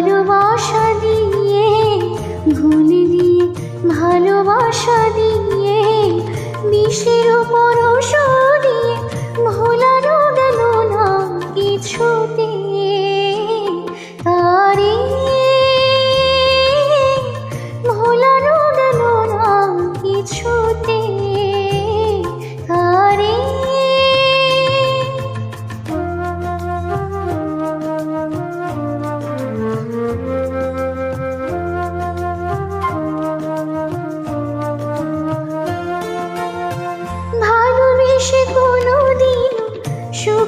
ভালোবাসা দিয়ে ভুলে দিয়ে ভালোবাসা দিয়ে বিষের উপর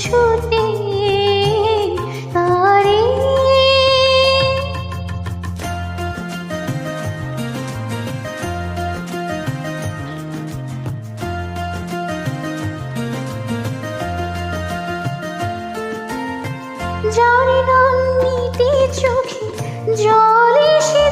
কিছুতে তারে। যারে নাম নিতে চোখে জল এসে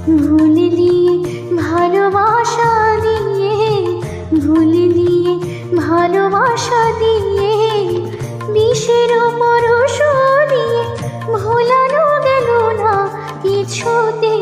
ভুলে দিয়ে ভালোবাসা দিয়ে ভুলে দিয়ে ভালোবাসা দিয়ে বিষের ওপর দিয়ে ভোলানো গেল না কিছুতে